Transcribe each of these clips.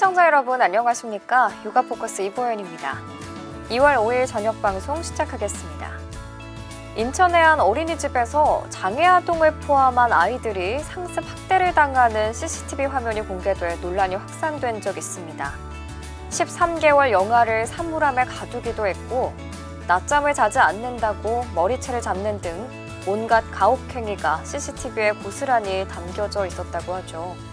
시청자 여러분 안녕하십니까? 육아 포커스 이보연입니다. 2월 5일 저녁 방송 시작하겠습니다. 인천의 한 어린이집에서 장애 아동을 포함한 아이들이 상습 학대를 당하는 CCTV 화면이 공개돼 논란이 확산된 적 있습니다. 13개월 영아를 사물함에 가두기도 했고 낮잠을 자지 않는다고 머리채를 잡는 등 온갖 가혹행위가 CCTV에 고스란히 담겨져 있었다고 하죠.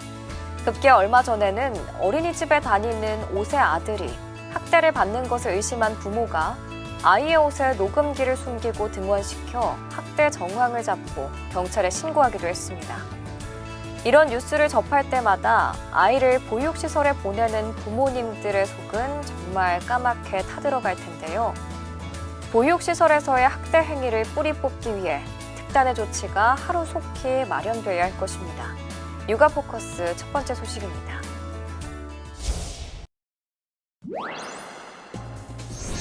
급기야 얼마 전에는 어린이집에 다니는 5세 아들이 학대를 받는 것을 의심한 부모가 아이의 옷에 녹음기를 숨기고 등원시켜 학대 정황을 잡고 경찰에 신고하기도 했습니다. 이런 뉴스를 접할 때마다 아이를 보육시설에 보내는 부모님들의 속은 정말 까맣게 타들어갈 텐데요. 보육시설에서의 학대 행위를 뿌리 뽑기 위해 특단의 조치가 하루속히 마련돼야 할 것입니다. 육아 포커스 첫 번째 소식입니다.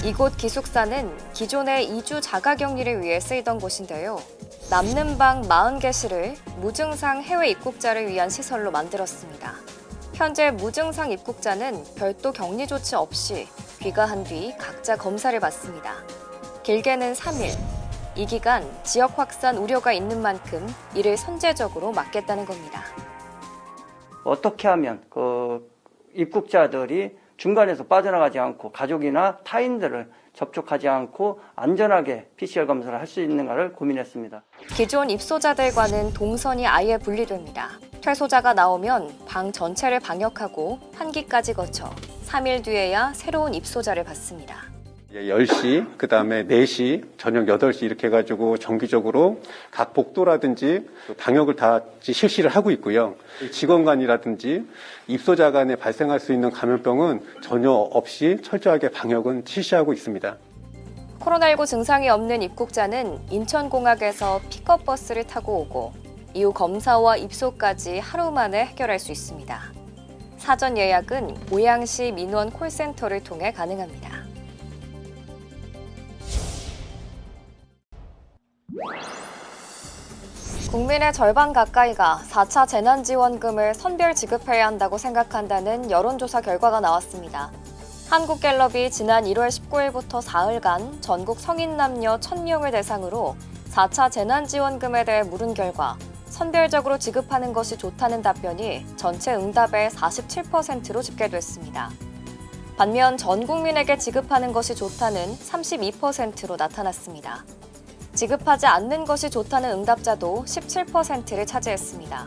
이곳 기숙사는 기존의 이주 자가격리를 위해 쓰이던 곳인데요. 남는 방 40개실을 무증상 해외 입국자를 위한 시설로 만들었습니다. 현재 무증상 입국자는 별도 격리 조치 없이 귀가한 뒤 각자 검사를 받습니다. 길게는 3일. 이 기간 지역 확산 우려가 있는 만큼 이를 선제적으로 막겠다는 겁니다. 어떻게 하면 그 입국자들이 중간에서 빠져나가지 않고 가족이나 타인들을 접촉하지 않고 안전하게 PCR 검사를 할 수 있는가를 고민했습니다. 기존 입소자들과는 동선이 아예 분리됩니다. 퇴소자가 나오면 방 전체를 방역하고 환기까지 거쳐 3일 뒤에야 새로운 입소자를 받습니다. 10시, 그 다음에 4시, 저녁 8시 이렇게 해가지고 정기적으로 각 복도라든지 방역을 다 실시를 하고 있고요. 직원 간이라든지 입소자 간에 발생할 수 있는 감염병은 전혀 없이 철저하게 방역은 실시하고 있습니다. 코로나19 증상이 없는 입국자는 인천공항에서 픽업버스를 타고 오고 이후 검사와 입소까지 하루 만에 해결할 수 있습니다. 사전 예약은 고양시 민원 콜센터를 통해 가능합니다. 국민의 절반 가까이가 4차 재난지원금을 선별 지급해야 한다고 생각한다는 여론조사 결과가 나왔습니다. 한국갤럽이 지난 1월 19일부터 사흘간 전국 성인 남녀 1000명을 대상으로 4차 재난지원금에 대해 물은 결과 선별적으로 지급하는 것이 좋다는 답변이 전체 응답의 47%로 집계됐습니다. 반면 전 국민에게 지급하는 것이 좋다는 32%로 나타났습니다. 지급하지 않는 것이 좋다는 응답자도 17%를 차지했습니다.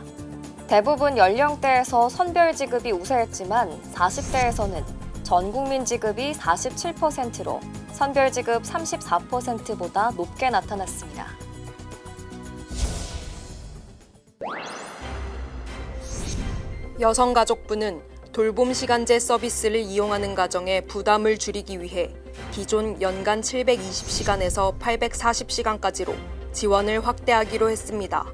대부분 연령대에서 선별 지급이 우세했지만 40대에서는 전 국민 지급이 47%로 선별 지급 34%보다 높게 나타났습니다. 여성가족부는 돌봄 시간제 서비스를 이용하는 가정의 부담을 줄이기 위해 기존 연간 720시간에서 840시간까지로 지원을 확대하기로 했습니다.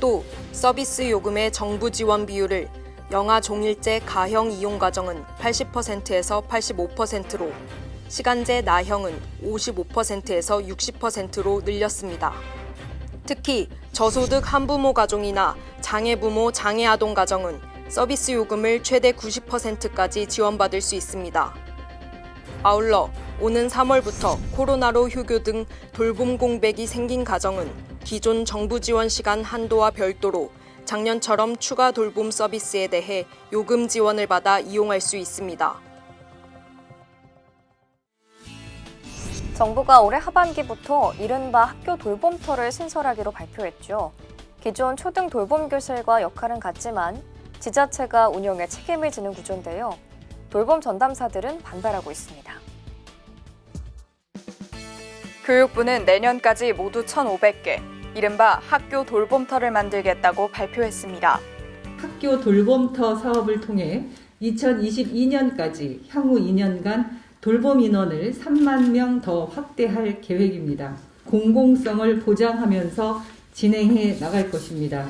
또 서비스 요금의 정부 지원 비율을 영아 종일제 가형 이용 가정은 80%에서 85%로 시간제 나형은 55%에서 60%로 늘렸습니다. 특히 저소득 한부모 가정이나 장애부모 장애아동 가정은 서비스 요금을 최대 90%까지 지원받을 수 있습니다. 아울러 오는 3월부터 코로나로 휴교 등 돌봄 공백이 생긴 가정은 기존 정부 지원 시간 한도와 별도로 작년처럼 추가 돌봄 서비스에 대해 요금 지원을 받아 이용할 수 있습니다. 정부가 올해 하반기부터 이른바 학교 돌봄터를 신설하기로 발표했죠. 기존 초등 돌봄 교실과 역할은 같지만 지자체가 운영에 책임을 지는 구조인데요. 돌봄 전담사들은 반발하고 있습니다. 교육부는 내년까지 모두 1,500개, 이른바 학교 돌봄터를 만들겠다고 발표했습니다. 학교 돌봄터 사업을 통해 2022년까지 향후 2년간 돌봄 인원을 3만 명 더 확대할 계획입니다. 공공성을 보장하면서 진행해 나갈 것입니다.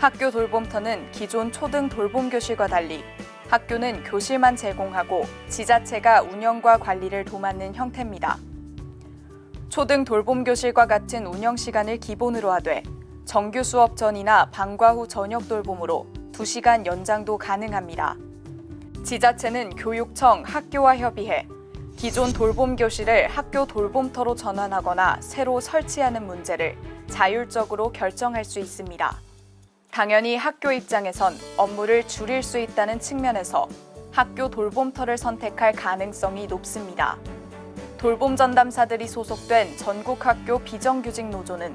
학교 돌봄터는 기존 초등 돌봄 교실과 달리 학교는 교실만 제공하고 지자체가 운영과 관리를 도맡는 형태입니다. 초등 돌봄 교실과 같은 운영 시간을 기본으로 하되 정규 수업 전이나 방과 후 저녁 돌봄으로 2시간 연장도 가능합니다. 지자체는 교육청, 학교와 협의해 기존 돌봄 교실을 학교 돌봄터로 전환하거나 새로 설치하는 문제를 자율적으로 결정할 수 있습니다. 당연히 학교 입장에선 업무를 줄일 수 있다는 측면에서 학교 돌봄터를 선택할 가능성이 높습니다. 돌봄 전담사들이 소속된 전국 학교 비정규직 노조는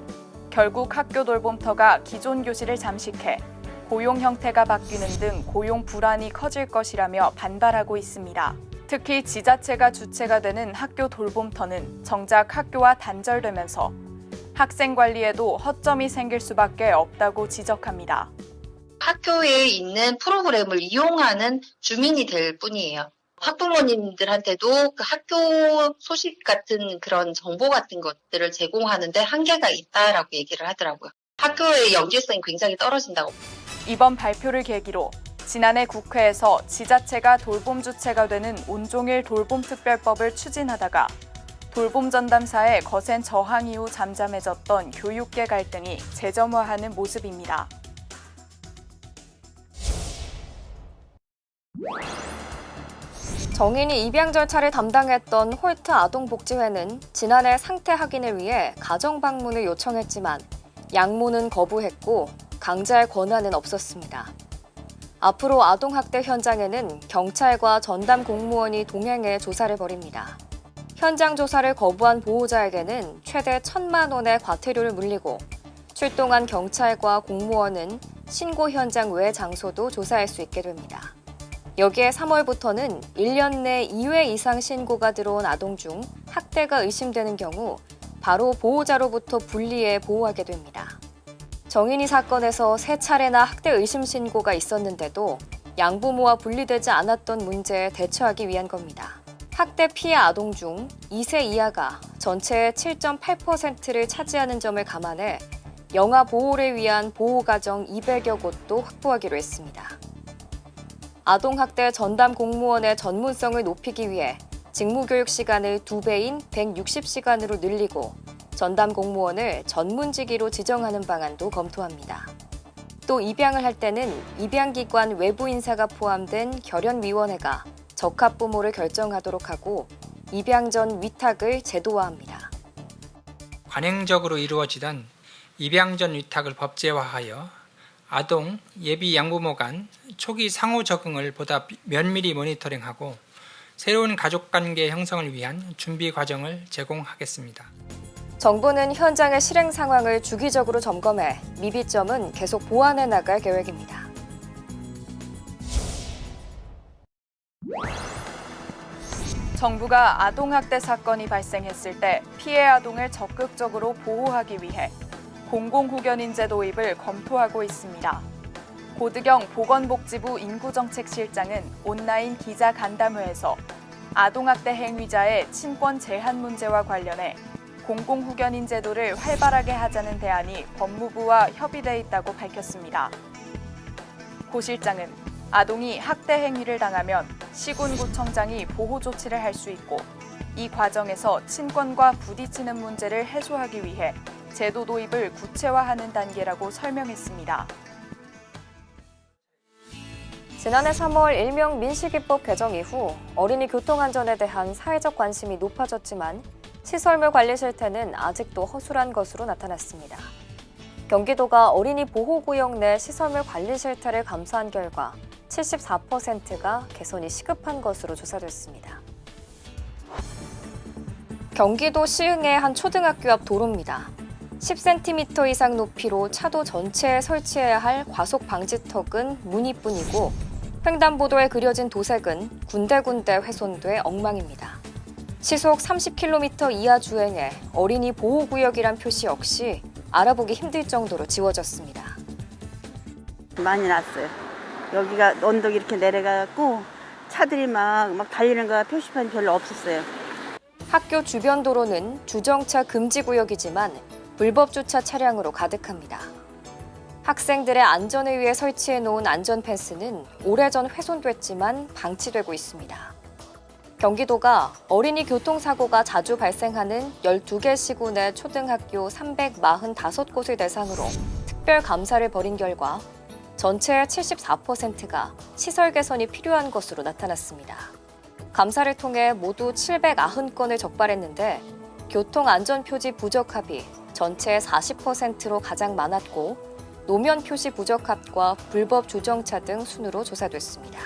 결국 학교 돌봄터가 기존 교실을 잠식해 고용 형태가 바뀌는 등 고용 불안이 커질 것이라며 반발하고 있습니다. 특히 지자체가 주체가 되는 학교 돌봄터는 정작 학교와 단절되면서 학생 관리에도 허점이 생길 수밖에 없다고 지적합니다. 학교에 있는 프로그램을 이용하는 주민이 될 뿐이에요. 학부모님들한테도 그 학교 소식 같은 그런 정보 같은 것들을 제공하는데 한계가 있다라고 얘기를 하더라고요. 학교의 연계성이 굉장히 떨어진다고. 이번 발표를 계기로 지난해 국회에서 지자체가 돌봄 주체가 되는 온종일 돌봄 특별법을 추진하다가 돌봄 전담사의 거센 저항 이후 잠잠해졌던 교육계 갈등이 재점화하는 모습입니다. 정인이 입양 절차를 담당했던 홀트 아동복지회는 지난해 상태 확인을 위해 가정 방문을 요청했지만 양모는 거부했고 강제할 권한은 없었습니다. 앞으로 아동학대 현장에는 경찰과 전담 공무원이 동행해 조사를 벌입니다. 현장 조사를 거부한 보호자에게는 최대 천만 원의 과태료를 물리고 출동한 경찰과 공무원은 신고 현장 외 장소도 조사할 수 있게 됩니다. 여기에 3월부터는 1년 내 2회 이상 신고가 들어온 아동 중 학대가 의심되는 경우 바로 보호자로부터 분리해 보호하게 됩니다. 정인이 사건에서 세 차례나 학대 의심 신고가 있었는데도 양부모와 분리되지 않았던 문제에 대처하기 위한 겁니다. 학대 피해 아동 중 2세 이하가 전체의 7.8%를 차지하는 점을 감안해 영아 보호를 위한 보호가정 200여 곳도 확보하기로 했습니다. 아동학대 전담 공무원의 전문성을 높이기 위해 직무교육 시간을 2배인 160시간으로 늘리고 전담 공무원을 전문직위로 지정하는 방안도 검토합니다. 또 입양을 할 때는 입양기관 외부 인사가 포함된 결연위원회가 적합 부모를 결정하도록 하고 입양 전 위탁을 제도화합니다. 관행적으로 이루어지던 입양 전 위탁을 법제화하여 아동, 예비 양부모 간 초기 상호 적응을 보다 면밀히 모니터링하고 새로운 가족관계 형성을 위한 준비 과정을 제공하겠습니다. 정부는 현장의 실행 상황을 주기적으로 점검해 미비점은 계속 보완해 나갈 계획입니다. 정부가 아동학대 사건이 발생했을 때 피해 아동을 적극적으로 보호하기 위해 공공후견인제 도입을 검토하고 있습니다. 고드경 보건복지부 인구정책실장은 온라인 기자 간담회에서 아동학대 행위자의 친권 제한 문제와 관련해 공공후견인 제도를 활발하게 하자는 대안이 법무부와 협의돼 있다고 밝혔습니다. 고 실장은 아동이 학대 행위를 당하면 시군구청장이 보호 조치를 할 수 있고 이 과정에서 친권과 부딪히는 문제를 해소하기 위해 제도 도입을 구체화하는 단계라고 설명했습니다. 지난해 3월 일명 민식이법 개정 이후 어린이 교통안전에 대한 사회적 관심이 높아졌지만 시설물 관리 실태는 아직도 허술한 것으로 나타났습니다. 경기도가 어린이 보호구역 내 시설물 관리 실태를 감사한 결과 74%가 개선이 시급한 것으로 조사됐습니다. 경기도 시흥의 한 초등학교 앞 도로입니다. 10cm 이상 높이로 차도 전체에 설치해야 할 과속 방지턱은 무늬뿐이고 횡단보도에 그려진 도색은 군데군데 훼손돼 엉망입니다. 시속 30km 이하 주행에 어린이 보호구역이란 표시 역시 알아보기 힘들 정도로 지워졌습니다. 많이 났어요. 여기가 언덕 이렇게 내려가고 차들이 막, 막 달리는 거 표시판이 별로 없었어요. 학교 주변 도로는 주정차 금지 구역이지만 불법 주차 차량으로 가득합니다. 학생들의 안전을 위해 설치해 놓은 안전 펜스는 오래전 훼손됐지만 방치되고 있습니다. 경기도가 어린이 교통사고가 자주 발생하는 12개 시군의 초등학교 345곳을 대상으로 특별 감사를 벌인 결과 전체의 74%가 시설 개선이 필요한 것으로 나타났습니다. 감사를 통해 모두 790건을 적발했는데 교통 안전 표지 부적합이 전체의 40%로 가장 많았고 노면 표시 부적합과 불법 주정차 등 순으로 조사됐습니다.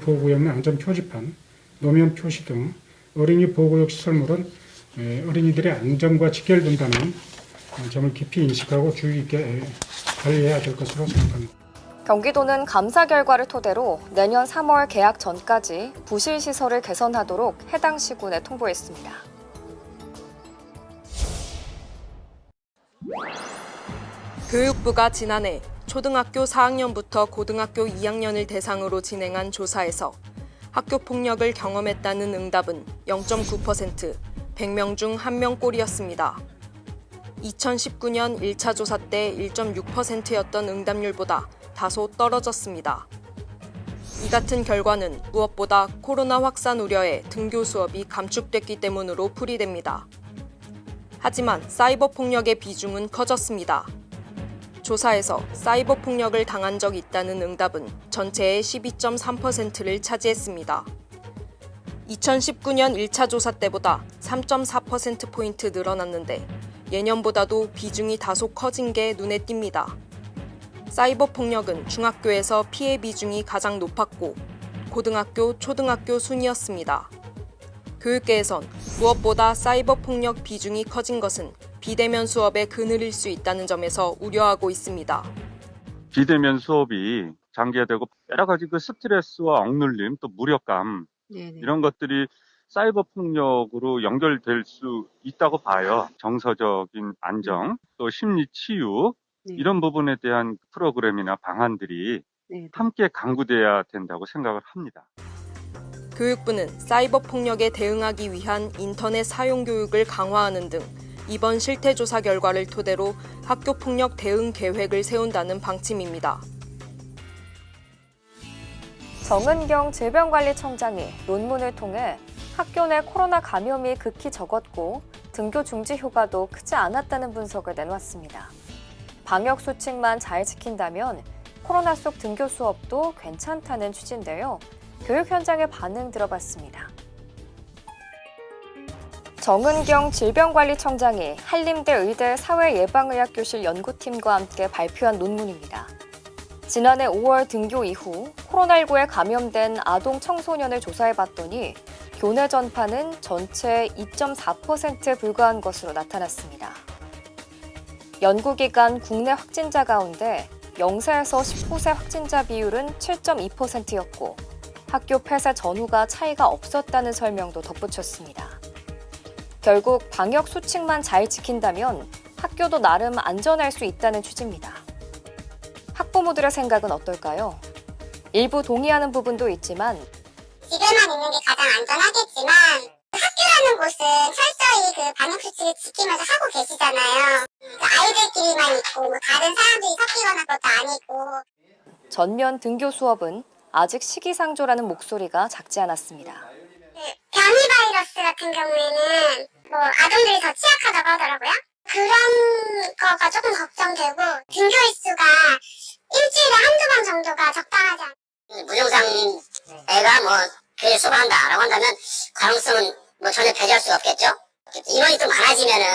보호구역 내 안전 표지판, 노면 표시 등 어린이 보호구역 시설물은 에, 어린이들의 안전과 직결된다는 점을 깊이 인식하고 주의 깊게 에, 관리해야 될 것으로 생각합니다. 경기도는 감사 결과를 토대로 내년 3월 개학 전까지 부실 시설을 개선하도록 해당 시군에 통보했습니다. 교육부가 지난해 초등학교 4학년부터 고등학교 2학년을 대상으로 진행한 조사에서 학교 폭력을 경험했다는 응답은 0.9%, 100명 중 1명꼴이었습니다. 2019년 1차 조사 때 1.6%였던 응답률보다 다소 떨어졌습니다. 이 같은 결과는 무엇보다 코로나 확산 우려에 등교 수업이 감축됐기 때문으로 풀이됩니다. 하지만 사이버 폭력의 비중은 커졌습니다. 조사에서 사이버 폭력을 당한 적 있다는 응답은 전체의 12.3%를 차지했습니다. 2019년 1차 조사 때보다 3.4%포인트 늘어났는데 예년보다도 비중이 다소 커진 게 눈에 띕니다. 사이버 폭력은 중학교에서 피해 비중이 가장 높았고 고등학교, 초등학교 순이었습니다. 교육계에선 무엇보다 사이버 폭력 비중이 커진 것은 비대면 수업에 그늘일 수 있다는 점에서 우려하고 있습니다. 비대면 수업이 장기화되고 여러 가지 그 스트레스와 억눌림 또 무력감 이런 것들이 사이버 폭력으로 연결될 수 있다고 봐요. 정서적인 안정 또 심리 치유 이런 부분에 대한 프로그램이나 방안들이 함께 강구돼야 된다고 생각을 합니다. 교육부는 사이버 폭력에 대응하기 위한 인터넷 사용 교육을 강화하는 등 이번 실태 조사 결과를 토대로 학교 폭력 대응 계획을 세운다는 방침입니다. 정은경 질병관리청장이 논문을 통해 학교 내 코로나 감염이 극히 적었고 등교 중지 효과도 크지 않았다는 분석을 내놓았습니다. 방역 수칙만 잘 지킨다면 코로나 속 등교 수업도 괜찮다는 취지인데요. 교육 현장의 반응 들어봤습니다. 정은경 질병관리청장이 한림대 의대 사회예방의학교실 연구팀과 함께 발표한 논문입니다. 지난해 5월 등교 이후 코로나19에 감염된 아동 청소년을 조사해봤더니 교내 전파는 전체의 2.4%에 불과한 것으로 나타났습니다. 연구기간 국내 확진자 가운데 0세에서 19세 확진자 비율은 7.2%였고 학교 폐쇄 전후가 차이가 없었다는 설명도 덧붙였습니다. 결국 방역 수칙만 잘 지킨다면 학교도 나름 안전할 수 있다는 취지입니다. 학부모들의 생각은 어떨까요? 일부 동의하는 부분도 있지만 집에만 있는 게 가장 안전하겠지만 학교라는 곳은 철저히 그 방역 수칙을 지키면서 하고 계시잖아요. 그러니까 아이들끼리만 있고 뭐 다른 사람들이 섞이거나 그것도 아니고 전면 등교 수업은 아직 시기상조라는 목소리가 작지 않았습니다. 그 변이 바이러스 같은 경우에는 뭐 아동들이 더 취약하다고 하더라고요. 그런 거가 조금 걱정되고 등교 일수가 일주일에 한두 번 정도가 적당하지 않아요. 무증상 애가 뭐 교회 수업한다라고 한다면 가능성은 뭐 전혀 배제할 수가 없겠죠. 인원이 좀 많아지면은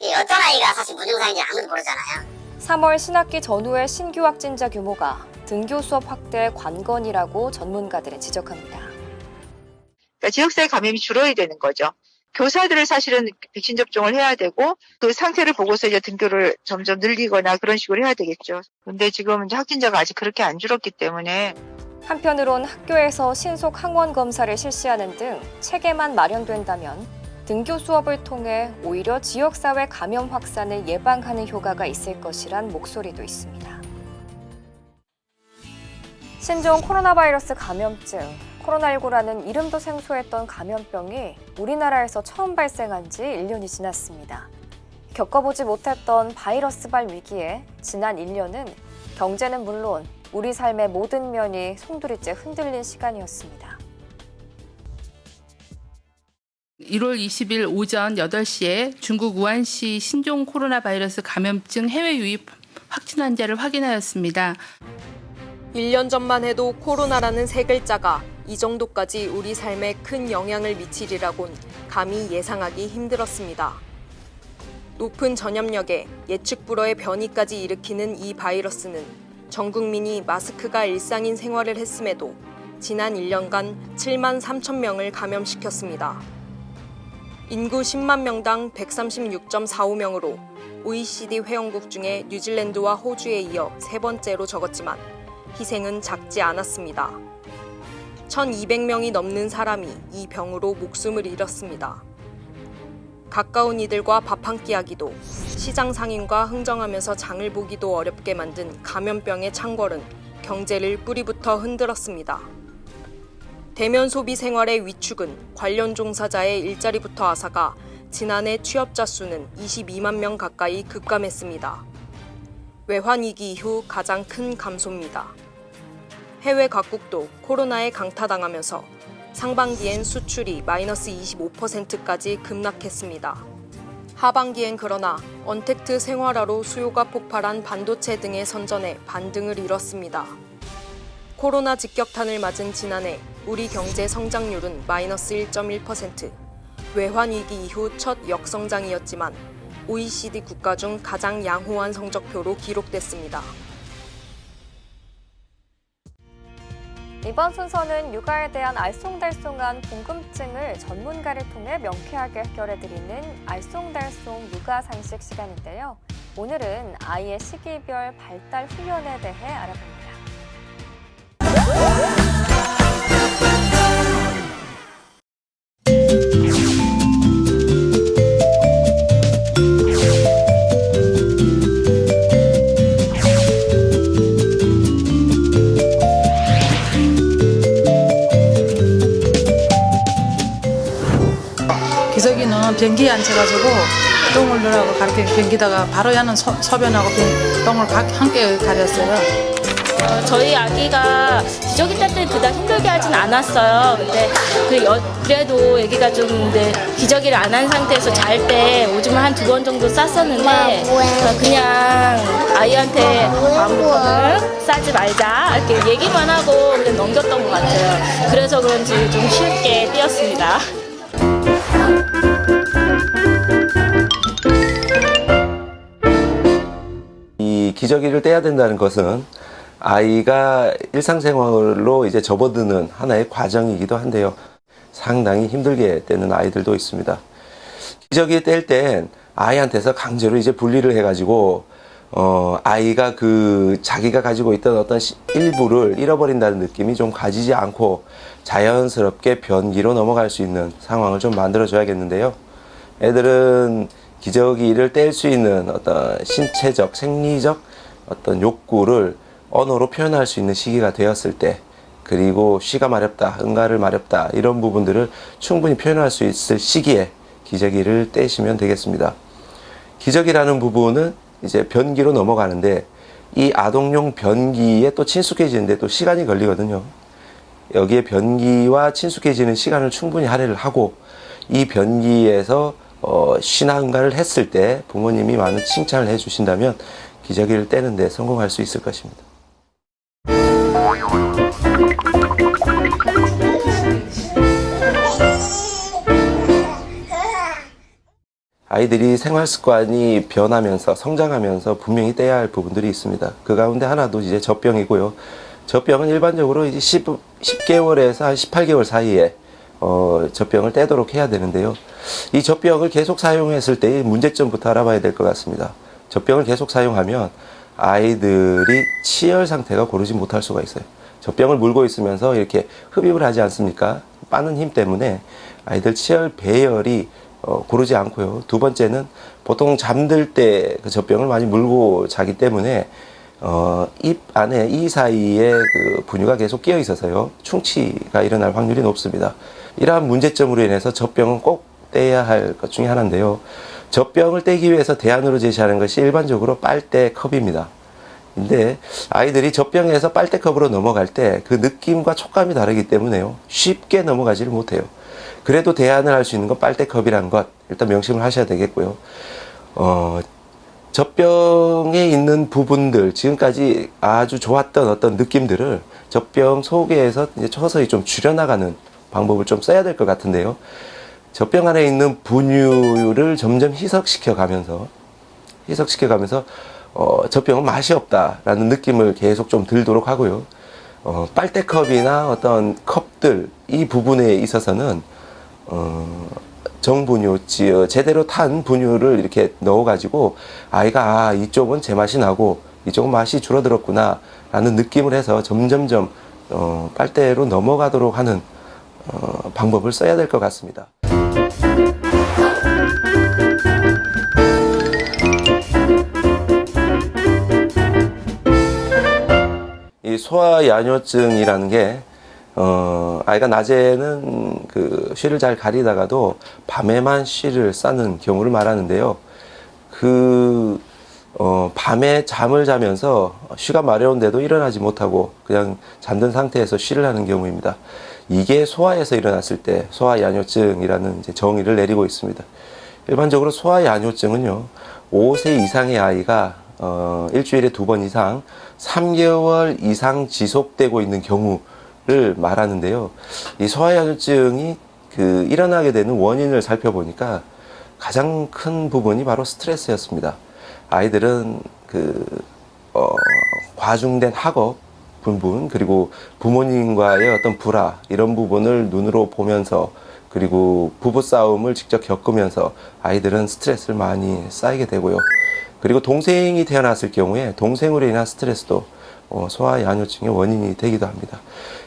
이 어떤 아이가 사실 무증상인지 아무도 모르잖아요. 3월 신학기 전후의 신규 확진자 규모가 등교 수업 확대의 관건이라고 전문가들은 지적합니다. 그러니까 지역사회 감염이 줄어야 되는 거죠. 교사들을 사실은 백신 접종을 해야 되고 그 상태를 보고서 이제 등교를 점점 늘리거나 그런 식으로 해야 되겠죠. 근데 지금 이제 확진자가 아직 그렇게 안 줄었기 때문에 한편으론 학교에서 신속 항원 검사를 실시하는 등 체계만 마련된다면 등교 수업을 통해 오히려 지역사회 감염 확산을 예방하는 효과가 있을 것이란 목소리도 있습니다. 신종 코로나 바이러스 감염증, 코로나19라는 이름도 생소했던 감염병이 우리나라에서 처음 발생한 지 1년이 지났습니다. 겪어보지 못했던 바이러스발 위기에 지난 1년은 경제는 물론 우리 삶의 모든 면이 송두리째 흔들린 시간이었습니다. 1월 20일 오전 8시에 중국 우한시 신종 코로나 바이러스 감염증 해외 유입 확진 환자를 확인하였습니다. 1년 전만 해도 코로나라는 세 글자가 이 정도까지 우리 삶에 큰 영향을 미치리라곤 감히 예상하기 힘들었습니다. 높은 전염력에 예측 불허의 변이까지 일으키는 이 바이러스는 전 국민이 마스크가 일상인 생활을 했음에도 지난 1년간 7만 3천 명을 감염시켰습니다. 인구 10만 명당 136.45명으로 OECD 회원국 중에 뉴질랜드와 호주에 이어 세 번째로 적었지만 희생은 작지 않았습니다. 1,200명이 넘는 사람이 이 병으로 목숨을 잃었습니다. 가까운 이들과 밥 한 끼 하기도, 시장 상인과 흥정하면서 장을 보기도 어렵게 만든 감염병의 창궐은 경제를 뿌리부터 흔들었습니다. 대면 소비 생활의 위축은 관련 종사자의 일자리부터 앗아가 지난해 취업자 수는 22만 명 가까이 급감했습니다. 외환위기 이후 가장 큰 감소입니다. 해외 각국도 코로나에 강타당하면서 상반기엔 수출이 마이너스 25%까지 급락했습니다. 하반기엔 그러나 언택트 생활화로 수요가 폭발한 반도체 등의 선전에 반등을 이뤘습니다. 코로나 직격탄을 맞은 지난해 우리 경제 성장률은 마이너스 1.1%, 외환위기 이후 첫 역성장이었지만 OECD 국가 중 가장 양호한 성적표로 기록됐습니다. 이번 순서는 육아에 대한 알쏭달쏭한 궁금증을 전문가를 통해 명쾌하게 해결해드리는 알쏭달쏭 육아 상식 시간인데요. 오늘은 아이의 시기별 발달 훈련에 대해 알아봅니다. 변기에 앉혀가지고 똥을 넣으라고 가르쳐 변기다가 바로 야는 소, 소변하고 변, 똥을 가, 함께 가렸어요. 어, 저희 아기가 기저귀 딸때 그다지 힘들게 하진 않았어요. 근데 그 여- 그래도 아기가 좀 근데 기저귀를 안 한 상태에서 잘 때 오줌을 한 두 번 정도 쌌었는데 어, 그냥 아이한테 다음부터는 싸지 말자 이렇게 얘기만 하고 그냥 넘겼던 것 같아요. 그래서 그런지 좀 쉽게 뛰었습니다. 기저귀를 떼야 된다는 것은 아이가 일상생활로 이제 접어드는 하나의 과정이기도 한데요. 상당히 힘들게 떼는 아이들도 있습니다. 기저귀 뗄 땐 아이한테서 강제로 이제 분리를 해가지고 어, 아이가 그 자기가 가지고 있던 어떤 시- 일부를 잃어버린다는 느낌이 좀 가지지 않고 자연스럽게 변기로 넘어갈 수 있는 상황을 좀 만들어줘야겠는데요. 애들은 기저귀를 뗄 수 있는 어떤 신체적, 생리적 어떤 욕구를 언어로 표현할 수 있는 시기가 되었을 때, 그리고 쉬가 마렵다, 응가를 마렵다, 이런 부분들을 충분히 표현할 수 있을 시기에 기저귀를 떼시면 되겠습니다. 기저귀라는 부분은 이제 변기로 넘어가는데, 이 아동용 변기에 또 친숙해지는데 또 시간이 걸리거든요. 여기에 변기와 친숙해지는 시간을 충분히 할애를 하고, 이 변기에서 어, 응가를 했을 때 부모님이 많은 칭찬을 해주신다면 기저귀를 떼는 데 성공할 수 있을 것입니다. 아이들이 생활 습관이 변하면서 성장하면서 분명히 떼야 할 부분들이 있습니다. 그 가운데 하나도 이제 젖병이고요. 젖병은 일반적으로 이제 10, 10개월에서 한 18개월 사이에 어, 젖병을 떼도록 해야 되는데요. 이 젖병을 계속 사용했을 때의 문제점부터 알아봐야 될 것 같습니다. 젖병을 계속 사용하면 아이들이 치열 상태가 고르지 못할 수가 있어요. 젖병을 물고 있으면서 이렇게 흡입을 하지 않습니까? 빠는 힘 때문에 아이들 치열 배열이 어, 고르지 않고요. 두 번째는 보통 잠들 때 그 젖병을 많이 물고 자기 때문에 어, 입 안에 이 사이에 그 분유가 계속 끼어 있어서요. 충치가 일어날 확률이 높습니다. 이러한 문제점으로 인해서 젖병은 꼭 떼야 할 것 중에 하나인데요. 젖병을 떼기 위해서 대안으로 제시하는 것이 일반적으로 빨대 컵입니다. 근데 아이들이 젖병에서 빨대컵으로 넘어갈 때 그 느낌과 촉감이 다르기 때문에요. 쉽게 넘어가지를 못해요. 그래도 대안을 할 수 있는 건 빨대컵이라는 것 일단 명심을 하셔야 되겠고요. 어, 젖병에 있는 부분들, 지금까지 아주 좋았던 어떤 느낌들을 젖병 속에서 이제 서서히 좀 줄여나가는 방법을 좀 써야 될 것 같은데요. 젖병 안에 있는 분유를 점점 희석시켜 가면서, 희석시켜 가면서, 어, 젖병은 맛이 없다라는 느낌을 계속 좀 들도록 하고요. 어, 빨대컵이나 어떤 컵들, 이 부분에 있어서는, 어, 정분유, 지- 어, 제대로 탄 분유를 이렇게 넣어가지고 아이가 아, 이쪽은 제 맛이 나고 이쪽은 맛이 줄어들었구나 라는 느낌을 해서 점점점 어, 빨대로 넘어가도록 하는 어, 방법을 써야 될 것 같습니다. 이 소아야뇨증이라는 게 어, 아이가 낮에는 그 쉬를 잘 가리다가도 밤에만 쉬를 싸는 경우를 말하는데요. 그 어, 밤에 잠을 자면서 쉬가 마려운데도 일어나지 못하고 그냥 잠든 상태에서 쉬를 하는 경우입니다. 이게 소아에서 일어났을 때 소아야뇨증이라는 이제 정의를 내리고 있습니다. 일반적으로 소아야뇨증은요, 5세 이상의 아이가 어, 일주일에 두 번 이상 3개월 이상 지속되고 있는 경우를 말하는데요. 이 소아야뇨증이 그 일어나게 되는 원인을 살펴보니까 가장 큰 부분이 바로 스트레스였습니다. 아이들은 그 어, 과중된 학업 부분 그리고 부모님과의 어떤 불화 이런 부분을 눈으로 보면서 그리고 부부 싸움을 직접 겪으면서 아이들은 스트레스를 많이 쌓이게 되고요. 그리고 동생이 태어났을 경우에 동생으로 인한 스트레스도 어, 소아야뇨증의 원인이 되기도 합니다.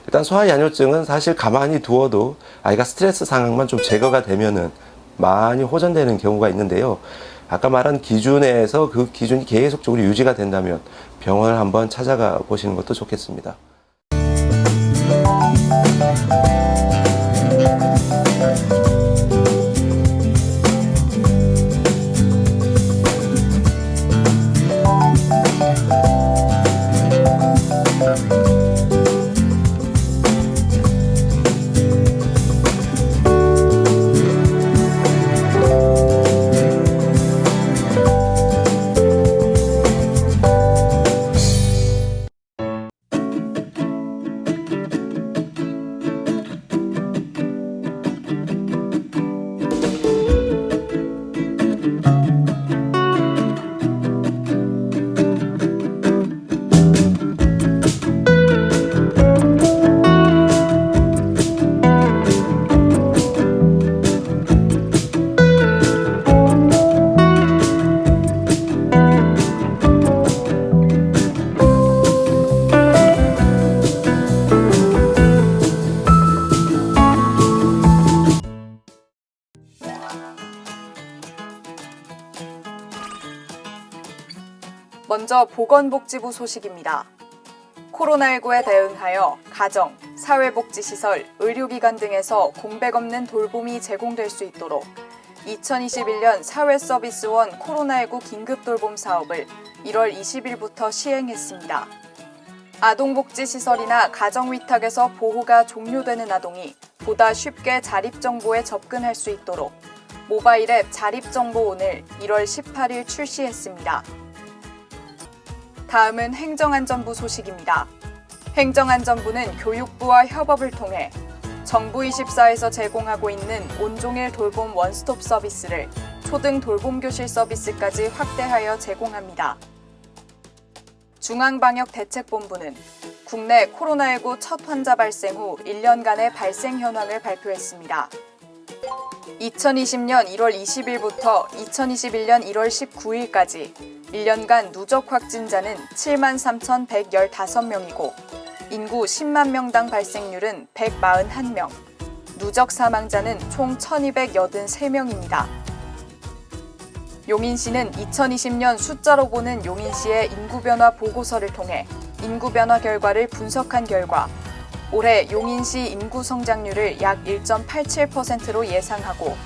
일단 소아야뇨증은 사실 가만히 두어도 아이가 스트레스 상황만 좀 제거가 되면은 많이 호전되는 경우가 있는데요. 아까 말한 기준에서 그 기준이 계속적으로 유지가 된다면 병원을 한번 찾아가 보시는 것도 좋겠습니다. 먼저 보건복지부 소식입니다. 코로나19에 대응하여 가정, 사회복지시설, 의료기관 등에서 공백 없는 돌봄이 제공될 수 있도록 2021년 사회서비스원 코로나19 긴급돌봄 사업을 1월 20일부터 시행했습니다. 아동복지시설이나 가정위탁에서 보호가 종료되는 아동이 보다 쉽게 자립정보에 접근할 수 있도록 모바일 앱 자립정보온을 1월 18일 출시했습니다. 다음은 행정안전부 소식입니다. 행정안전부는 교육부와 협업을 통해 정부24에서 제공하고 있는 온종일 돌봄 원스톱 서비스를 초등 돌봄교실 서비스까지 확대하여 제공합니다. 중앙방역대책본부는 국내 코로나19 첫 환자 발생 후 1년간의 발생 현황을 발표했습니다. 2020년 1월 20일부터 2021년 1월 19일까지 1년간 누적 확진자는 7만 3,115명이고 인구 10만 명당 발생률은 141명, 누적 사망자는 총 1,283명입니다. 용인시는 2020년 숫자로 보는 용인시의 인구 변화 보고서를 통해 인구 변화 결과를 분석한 결과 올해 용인시 인구 성장률을 약 1.87%로 예상하고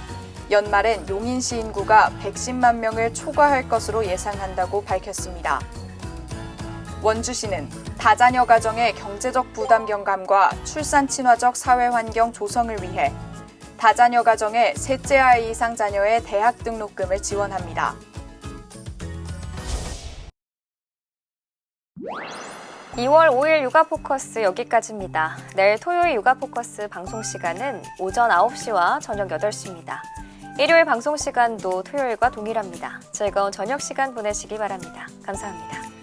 연말엔 용인시 인구가 110만 명을 초과할 것으로 예상한다고 밝혔습니다. 원주시는 다자녀 가정의 경제적 부담 경감과 출산 친화적 사회 환경 조성을 위해 다자녀 가정의 셋째 아이 이상 자녀의 대학 등록금을 지원합니다. 2월 5일 육아 포커스 여기까지입니다. 내일 토요일 육아 포커스 방송 시간은 오전 9시와 저녁 8시입니다. 일요일 방송 시간도 토요일과 동일합니다. 즐거운 저녁 시간 보내시기 바랍니다. 감사합니다.